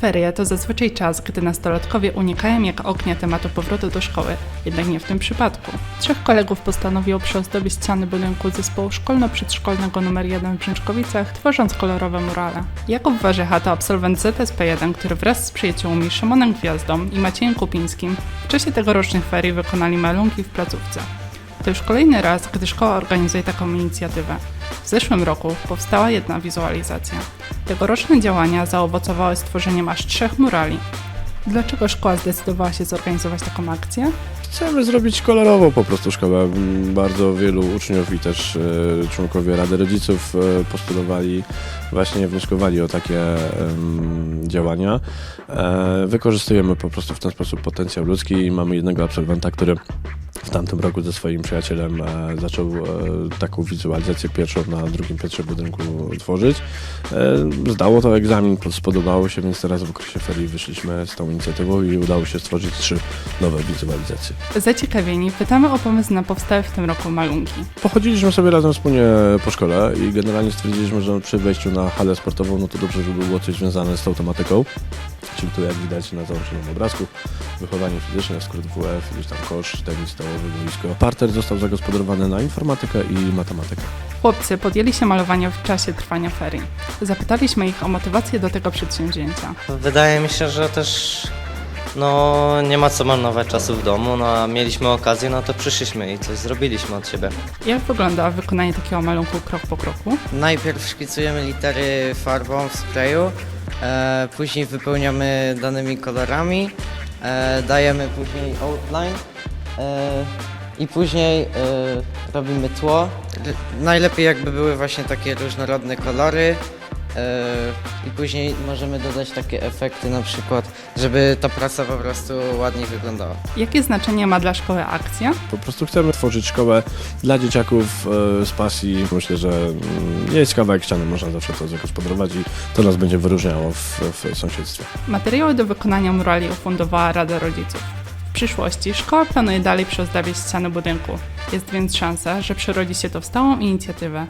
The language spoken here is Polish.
Ferie to zazwyczaj czas, gdy nastolatkowie unikają jak ognia tematu powrotu do szkoły, jednak nie w tym przypadku. Trzech kolegów postanowiło przyozdobić ściany budynku zespołu szkolno-przedszkolnego nr 1 w Brzęczkowicach, tworząc kolorowe murale. Jakub Warzycha to absolwent ZSP1, który wraz z przyjaciółmi Szymonem Gwiazdą i Maciejem Kupińskim w czasie tegorocznych ferii wykonali malunki w placówce. To już kolejny raz, gdy szkoła organizuje taką inicjatywę. W zeszłym roku powstała jedna wizualizacja. Tegoroczne działania zaowocowały stworzeniem aż trzech murali. Dlaczego szkoła zdecydowała się zorganizować taką akcję? Chcemy zrobić kolorowo po prostu szkołę. Mm, Bardzo wielu uczniów i też e, członkowie Rady Rodziców e, postulowali, właśnie wnioskowali o takie działania. E, Wykorzystujemy po prostu w ten sposób potencjał ludzki i mamy jednego absolwenta, który w tamtym roku ze swoim przyjacielem e, zaczął e, taką wizualizację pierwszą na drugim piętrze budynku tworzyć. E, Zdało to egzamin, spodobało się, więc teraz w okresie ferii wyszliśmy z tą inicjatywą i udało się stworzyć trzy nowe wizualizacje. Zaciekawieni pytamy o pomysł na powstałe w tym roku malunki. Pochodziliśmy sobie razem wspólnie po szkole i generalnie stwierdziliśmy, że przy wejściu na halę sportową, no to dobrze, żeby było coś związane z tą tematyką. Czyli tu jak widać na załączonym obrazku, wychowanie fizyczne, skrót WF, gdzieś tam kosz, tenis stołowy, boisko. Parter został zagospodarowany na informatykę i matematykę. Chłopcy podjęli się malowania w czasie trwania ferii. Zapytaliśmy ich o motywację do tego przedsięwzięcia. Wydaje mi się, że też no, nie ma co marnować czasu w domu, no a mieliśmy okazję, no to przyszliśmy i coś zrobiliśmy od siebie. Jak wygląda wykonanie takiego malunku krok po kroku? Najpierw szkicujemy litery farbą w sprayu, e, później wypełniamy danymi kolorami, e, dajemy później outline i później e, robimy tło. Najlepiej jakby były właśnie takie różnorodne kolory e, i później możemy dodać takie efekty na przykład, żeby ta praca po prostu ładniej wyglądała. Jakie znaczenie ma dla szkoły akcja? Po prostu chcemy tworzyć szkołę dla dzieciaków e, z pasji. Myślę, że mm, jest kawałek ściany, można zawsze to zagospodarować i to nas będzie wyróżniało w, w sąsiedztwie. Materiały do wykonania murali ufundowała Rada Rodziców. Przyszłości szkoła planuje dalej przyozdabiać ściany budynku. Jest więc szansa, że przerodzi się to w stałą inicjatywę.